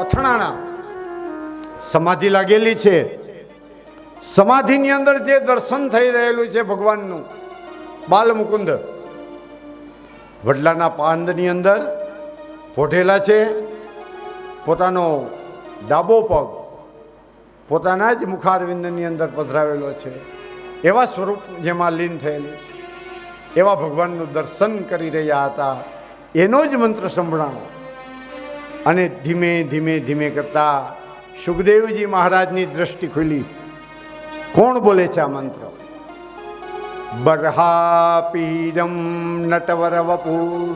અથડાણા સમાધિ લાગેલી છે. સમાધિની અંદર જે દર્શન થઈ રહેલું છે ભગવાનનું બાલ મુકુંદ વડલાના પાંદની અંદર પોઢેલા છે. પોતાનો ડાબો પગ પોતાના જ મુખારવિંદની અંદર પધરાવેલો છે. એવા સ્વરૂપ જેમાં લીન થયેલું છે. એવા ભગવાનનું દર્શન કરી રહ્યા હતા. એનો જ મંત્ર સંભળાણો. અને ધીમે ધીમે ધીમે કરતા સુખદેવજી મહારાજની દ્રષ્ટિ ખુલી. કોણ બોલે છે આ મંત્ર? બર્હાપીડમ નટવર વપુ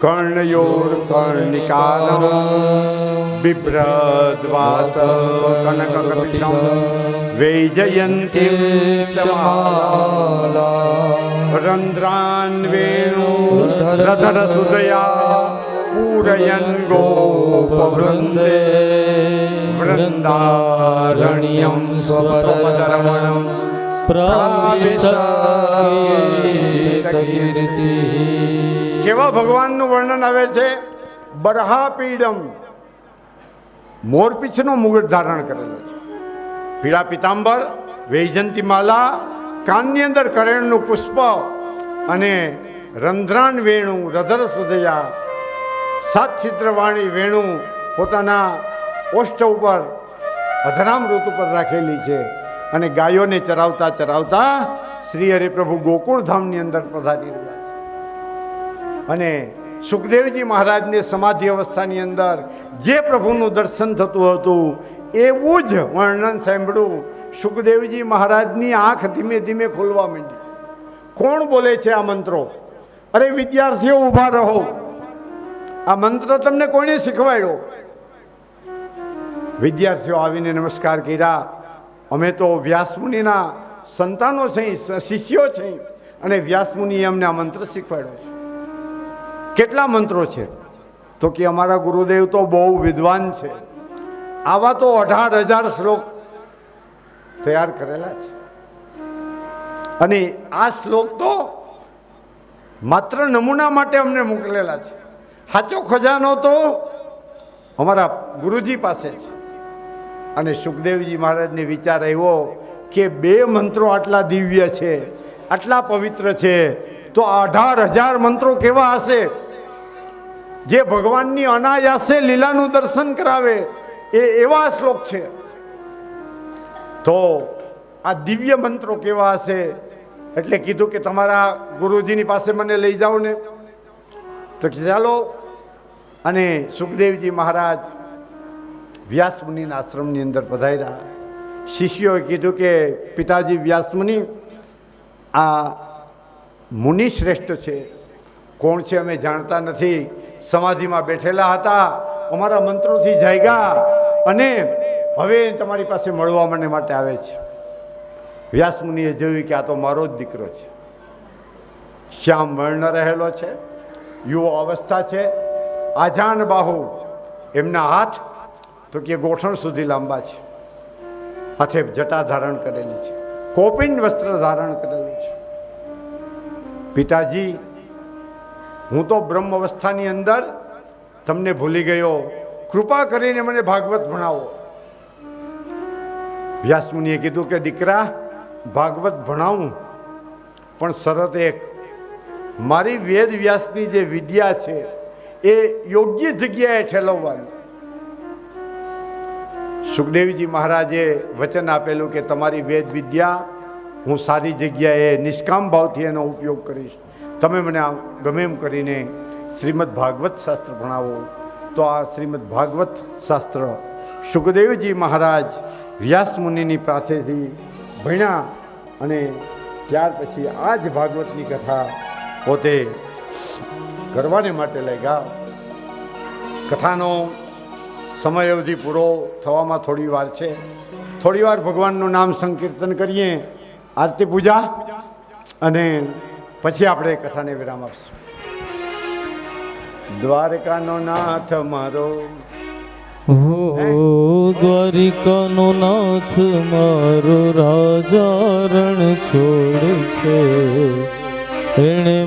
કર્ણયોર કર્ણિકારમ બિભ્રદ્વાસ કનક કપિશમ પૂરયન ગોપવૃંદે વૃંદારણ્યમ સ્વપદરમણમ કીર્તિ કેવા ભગવાનનું વર્ણન આવે છે? બરહાપીડમ. મોરપીછનો મુગટ ધારણ કરેલો છે. પીળા પિતાંબર, વૈજંતી માલા, કાનની અંદર કરેણનું પુષ્પ અને રંધ્રાન વેણું, રધર સુધયા સાત છિદ્રવાણી વેણુ પોતાના ઓષ્ટ ઉપર, અધરામ ઋતુ પર રાખેલી છે અને ગાયોને ચરાવતા ચરાવતા શ્રી હરિપ્રભુ ગોકુળધામની અંદર પધારી રહ્યા છે. અને સુખદેવજી મહારાજને સમાધિ અવસ્થાની અંદર જે પ્રભુનું દર્શન થતું હતું, એવું જ વર્ણન સાંભળ્યું સુખદેવજી મહારાજની આંખ ધીમે ધીમે ખોલવા માંડી. કોણ બોલે છે આ મંત્રો? અરે વિદ્યાર્થીઓ ઊભા રહો. આ મંત્ર તમને કોણે શીખવાડ્યો? વિદ્યાર્થીઓ આવીને નમસ્કાર કર્યા. અમે તો વ્યાસમુનિના સંતાનો છે શિષ્યો છે અને વ્યાસમુનિએ અમને આ મંત્ર શીખવાડ્યો છે. કેટલા મંત્રો છે? તો કે અમારા ગુરુદેવ તો બહુ વિદ્વાન છે. આવા તો અઢાર હજાર શ્લોક તૈયાર કરેલા છે. અને આ શ્લોક તો માત્ર નમૂના માટે અમને મોકલેલા છે. સાચો ખજાનો તો અમારા ગુરુજી પાસે છે. અને સુખદેવજી મહારાજને વિચાર આવ્યો કે બે મંત્રો આટલા દિવ્ય છે, આટલા પવિત્ર છે, તો અઢાર હજાર મંત્રો કેવા હશે? જે ભગવાનની અનાયાસે લીલાનું દર્શન કરાવે, એ એવા શ્લોક છે. તો આ દિવ્ય મંત્રો કેવા હશે? એટલે કીધું કે તમારા ગુરુજીની પાસે મને લઈ જાઓ ને. તો ચાલો અને સુખદેવજી મહારાજ વ્યાસમુનિના આશ્રમની અંદર પધાર્યા. શિષ્યોએ કીધું કે, પિતાજી, વ્યાસમુનિ, આ મુનિ શ્રેષ્ઠ છે. કોણ છે અમે જાણતા નથી. સમાધિમાં બેઠેલા હતા. અમારા મંત્રોથી જાગ્યા અને હવે તમારી પાસે મળવા મને માટે આવે છે. વ્યાસમુનિએ જોયું કે આ તો મારો જ દીકરો છે. શ્યામ વર્ણ રહેલો છે. યુવા અવસ્થા છે. આજાન બાહુ. એમના હાથ તો કે ગોઠણ સુધી લાંબા છે. હાથે જટા ધારણ કરેલી છે. કોપિન વસ્ત્ર ધારણ કરેલું છે. પિતાજી, હું તો બ્રહ્મ અવસ્થાની અંદર તમને ભૂલી ગયો. કૃપા કરીને મને ભાગવત ભણાવો. વ્યાસમુનિએ કીધું કે, દીકરા, ભાગવત ભણાવું, પણ શરત એક. મારી વેદ વ્યાસની જે વિદ્યા છે, એ યોગ્ય જગ્યાએ ઠેલવવાની. સુખદેવજી મહારાજે વચન આપેલું કે તમારી વેદ વિદ્યા, હું સારી જગ્યાએ નિષ્કામ ભાવથી એનો ઉપયોગ કરીશ. તમે મને ગમે એમ કરીને શ્રીમદ ભાગવત શાસ્ત્ર ભણાવો. તો આ શ્રીમદ ભાગવત શાસ્ત્ર સુખદેવજી મહારાજ વ્યાસ મુનિની પાસેથી ભણ્યા અને ત્યાર પછી આ જ ભાગવતની કથા પોતે કરવાને માટે લઈ ગયા કથાનો સમય અવધિ પૂરો થવામાં થોડી વાર છે. થોડી વાર ભગવાનનું નામ સંકીર્તન કરીએ આરતી પૂજા અને પછી આપણે કથાને વિરામ આપશું. દ્વારકાનો નાથ મારો. દ્વારિકાનો નાથ મારો રાજા રણ છોડ છે. એણે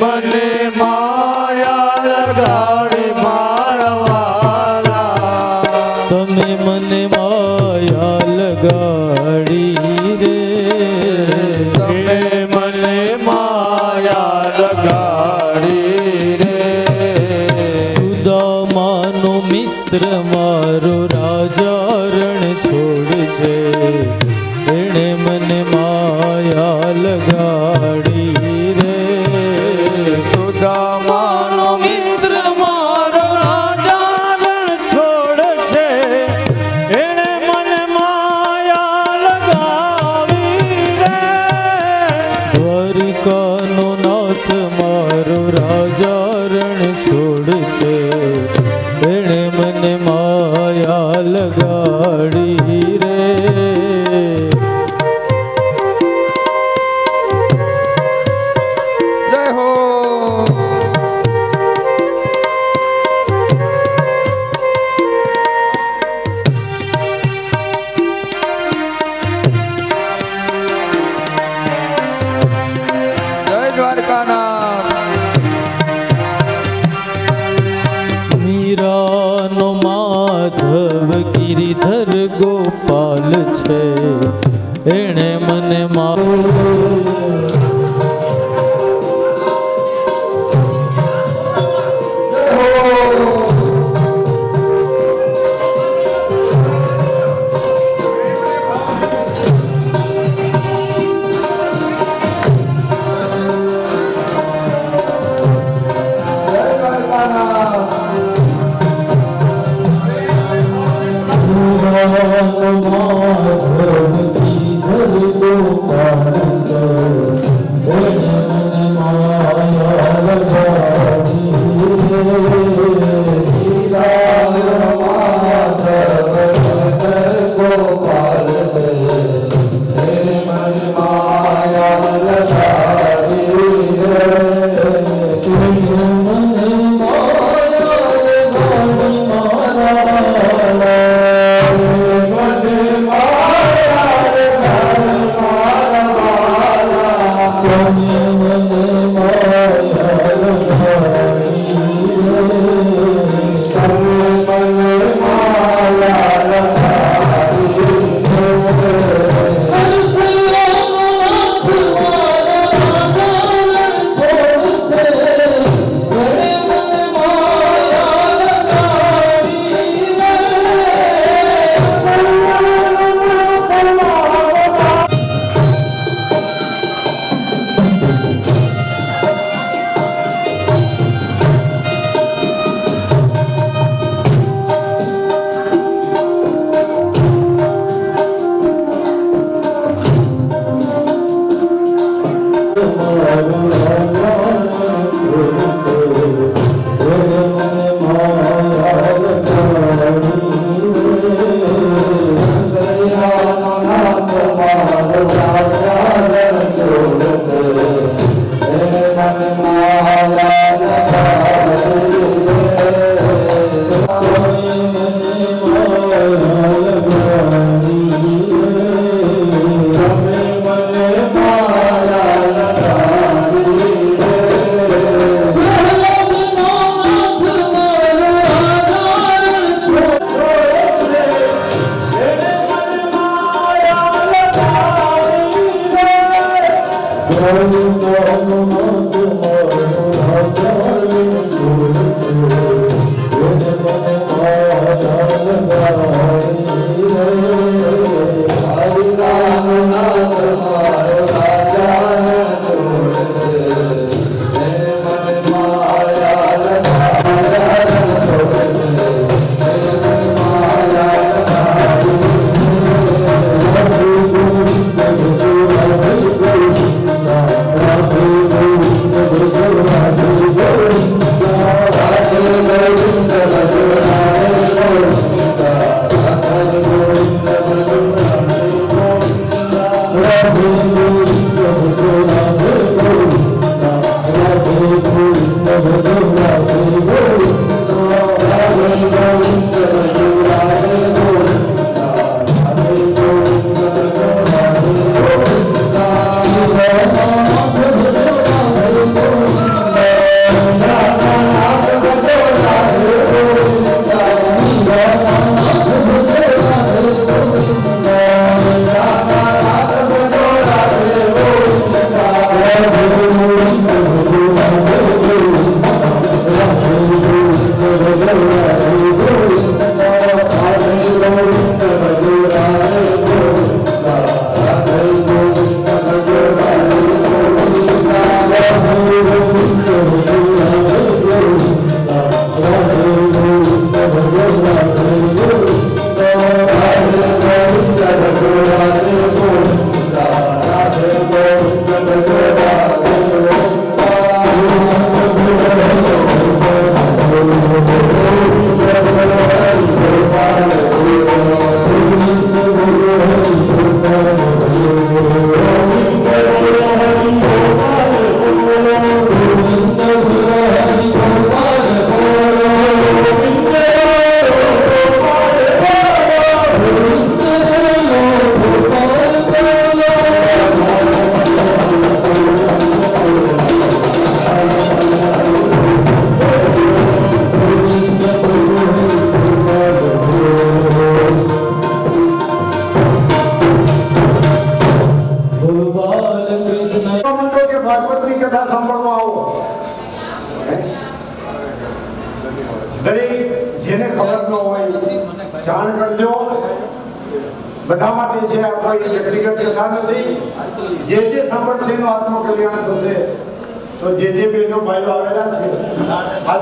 એણે ગોપાલ છે. એણે મને મા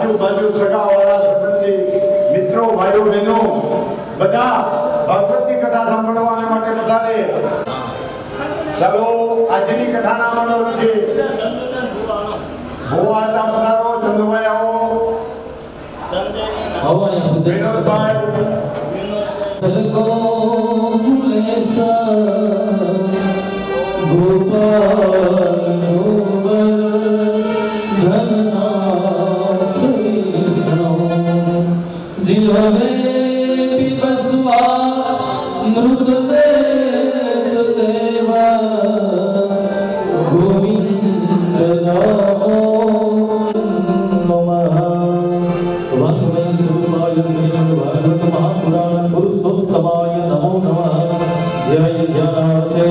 આજુબાજુ સગાવાળા સંબંધી મિત્રો ભાઈઓ બહેનો બધા ભાગવતની કથા સાંભળવા માટે બધાને ચાલો આજની કથાના મંડળ છે. ભુવા પધારો ચંદુભાઈ આવો. વિનોદભાઈ. અહીંયા ગુજરાત जय जनार्थे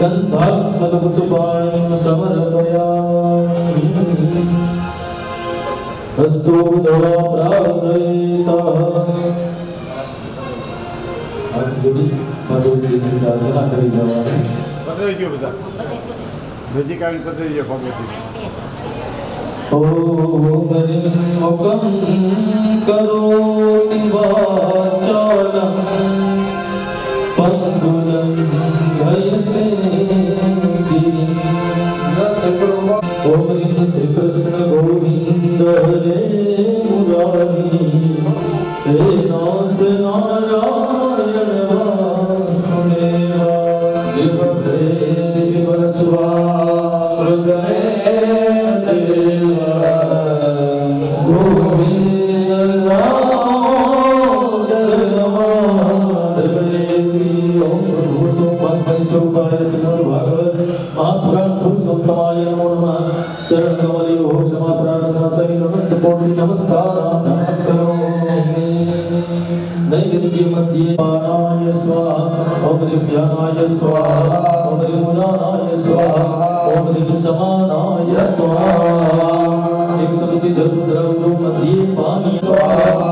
गन्धाक्षपुष्पाणिं समर्पयामि अस्तु प्रार्थयेतः आज जुड़ी मधुर जी की प्रार्थना करी जवाने पत्र जो बता भजी का भी पत्र जो भगवती ओम करो मुखं Sri Nam Sri Nam ओम दिव्यानाय स्वाहा ओम मुदानाय स्वाहा ओम समानाय स्वाहा एक चमची जलद्रव्यो मध्ये पानी स्वाहा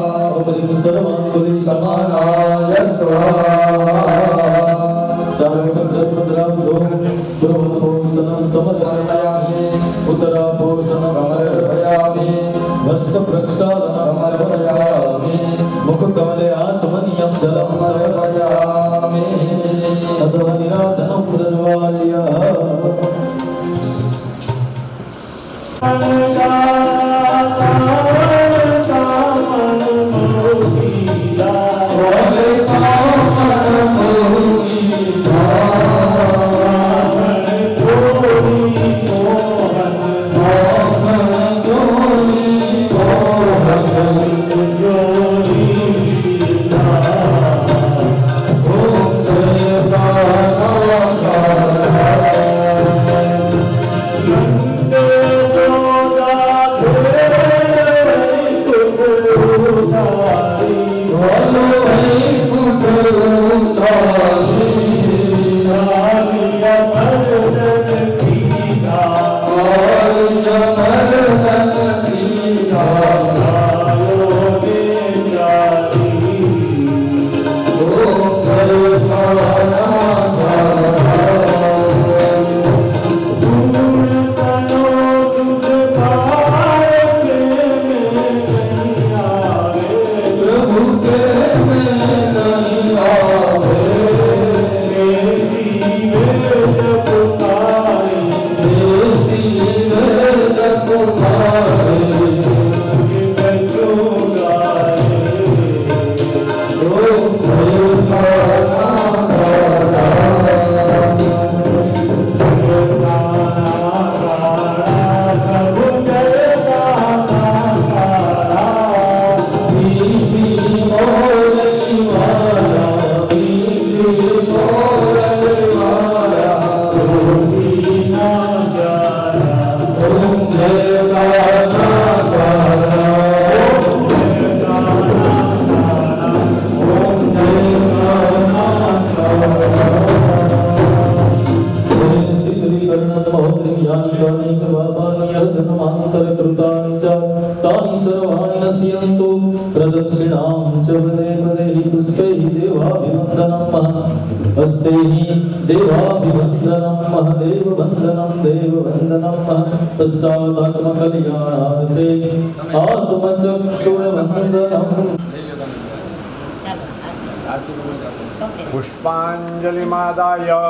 પુષ્પાંજલિમાદાય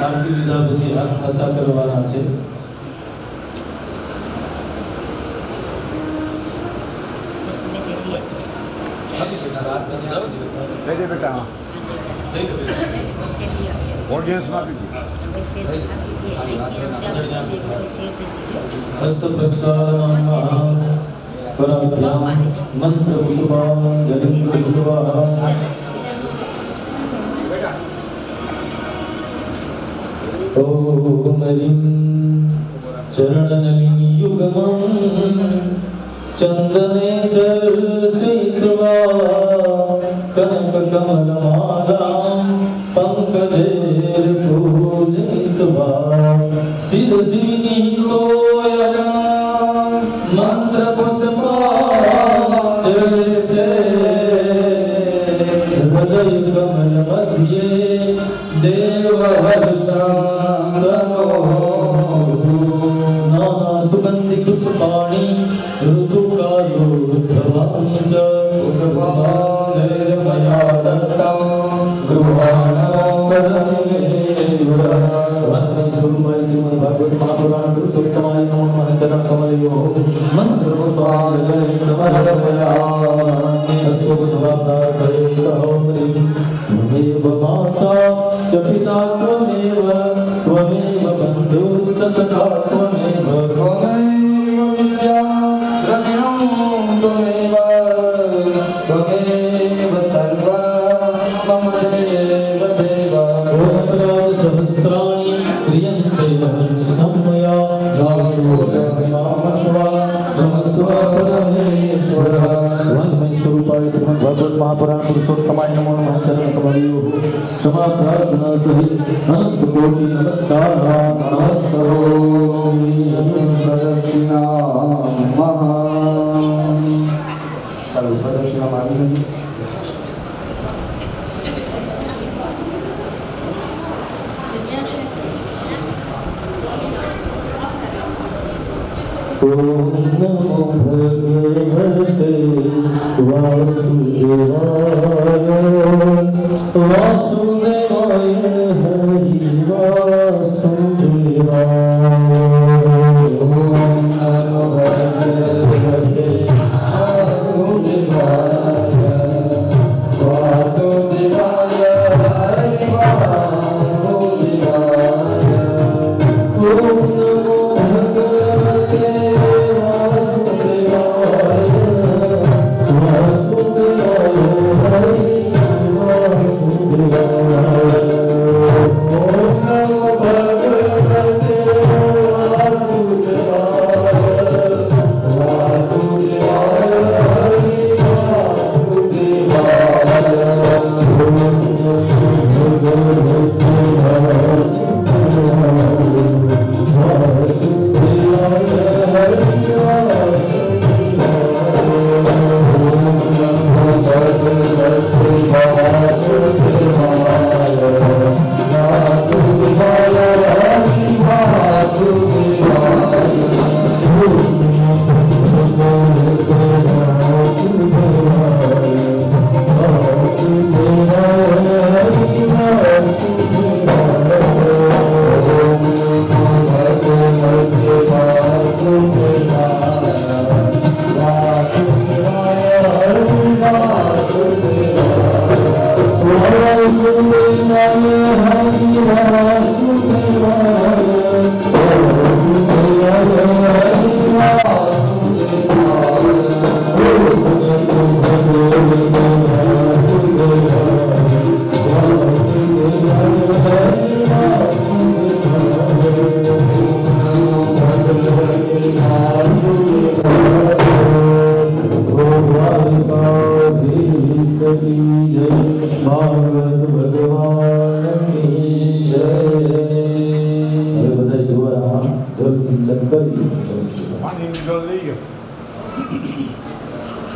આરતી લીધા પછી હાથ ખસા કરવાના છે લઈ દે હસ્તપ્રક્ષાલનામાં પરાભ્યામ મંત્રપુષ્પામ જડિમ કૃત્વા ॐ हरिं चरणनलिनियुगमं चन्दने चर्चयित्वा कनककमलमालां पङ्कजेर्पूजयित्वा Si ભગવત મહાપુરાણ પુરુષોત્તમાય નમો મહાચરણ કમલ્યુ ક્ષમા પ્રાર્થના સહિત અનંત કોટી નમસ્કાર નમસ્કરો પ્રદક્ષિણા મહા પ્રદક્ષિણા માની Rasul